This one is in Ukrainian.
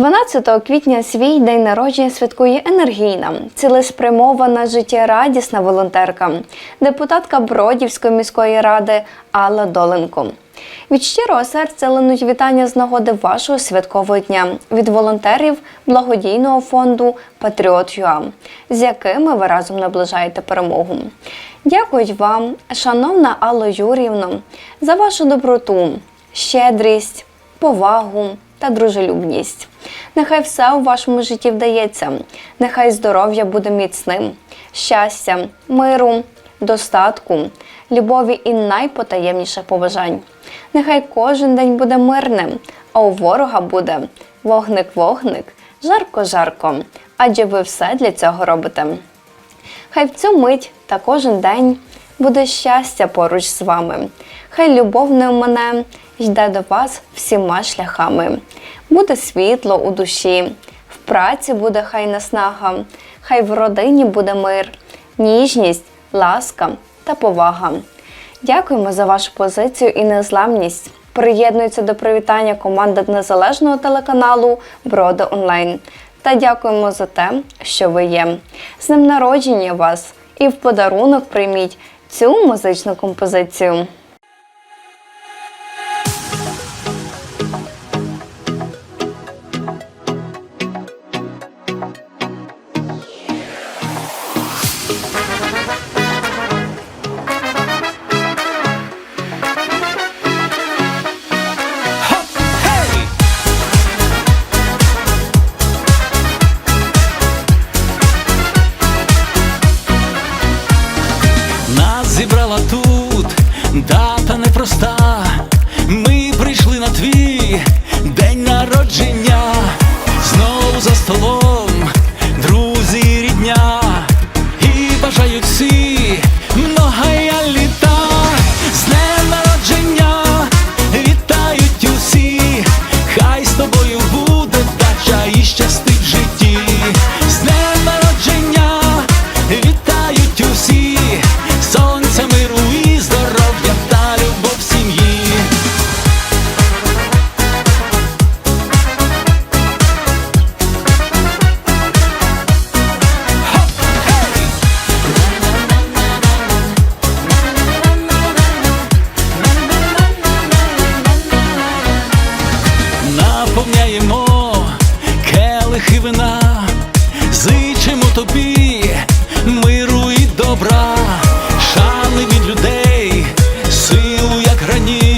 12 квітня свій день народження святкує енергійна, цілеспрямована життєрадісна волонтерка, депутатка Бродівської міської ради Алла Доленко. Від щирого серця линуть вітання з нагоди вашого святкового дня від волонтерів благодійного фонду Патріот.ЮА, з якими ви разом наближаєте перемогу. Дякують вам, шановна Алло Юрівна, за вашу доброту, щедрість, повагу та дружелюбність. Нехай все у вашому житті вдається, нехай здоров'я буде міцним, щастя, миру, достатку, любові і найпотаємніших побажань. Нехай кожен день буде мирним, а у ворога буде вогник-вогник, жарко-жарко, адже ви все для цього робите. Хай в цю мить та кожен день буде щастя поруч з вами. Хай любов не мене йде до вас всіма шляхами. Буде світло у душі, в праці буде хай наснага, хай в родині буде мир, ніжність, ласка та повага. Дякуємо за вашу позицію і незламність. Приєднується до привітання команда незалежного телеканалу Броди Онлайн. Та дякуємо за те, що ви є. З ним народження вас і в подарунок прийміть цю музичну композицію. вина, зичимо тобі, миру і добра, шани від людей, силу, як раніше.